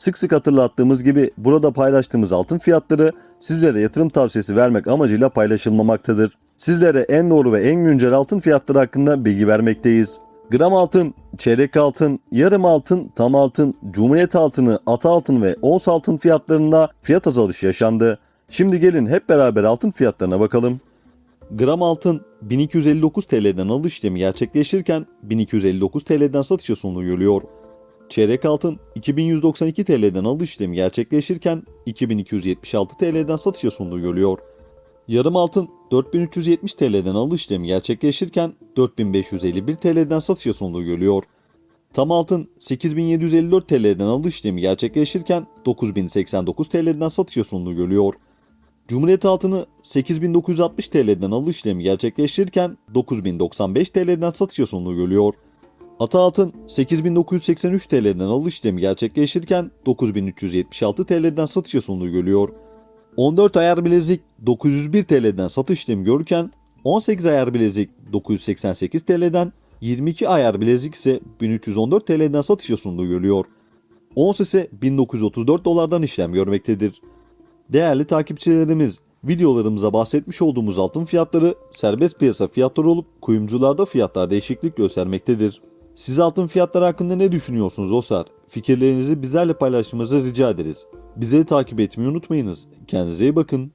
Sık sık hatırlattığımız gibi burada paylaştığımız altın fiyatları sizlere yatırım tavsiyesi vermek amacıyla paylaşılmamaktadır. Sizlere en doğru ve en güncel altın fiyatları hakkında bilgi vermekteyiz. Gram altın, çeyrek altın, yarım altın, tam altın, cumhuriyet altını, ata altın ve ons altın fiyatlarında fiyat azalışı yaşandı. Şimdi gelin hep beraber altın fiyatlarına bakalım. Gram altın 1259 TL'den alış işlemi gerçekleşirken 1259 TL'den satışa sunuluyor. Çeyrek altın 2192 TL'den alış işlemi gerçekleşirken 2276 TL'den satışa sunuluyor. Yarım altın 4370 TL'den alış işlemi gerçekleşirken 4551 TL'den satışa sunuluyor. Tam altın 8754 TL'den alış işlemi gerçekleşirken 9089 TL'den satışa sunuluyor. Cumhuriyet altını 8960 TL'den alış işlemi gerçekleştirirken 9095 TL'den satışa sunuluyor. Ata altın 8983 TL'den alış işlemi gerçekleştirirken 9376 TL'den satışa sunuluyor. 14 ayar bilezik 901 TL'den satış işlemi görürken 18 ayar bilezik 988 TL'den 22 ayar bilezik ise 1314 TL'den satışa sunuluyor. Ons ise 1934 dolardan işlem görmektedir. Değerli takipçilerimiz, videolarımıza bahsetmiş olduğumuz altın fiyatları serbest piyasa fiyatları olup kuyumcularda fiyatlar değişiklik göstermektedir. Siz altın fiyatları hakkında ne düşünüyorsunuz dostlar? Fikirlerinizi bizlerle paylaşmanızı rica ederiz. Bizleri takip etmeyi unutmayınız. Kendinize iyi bakın.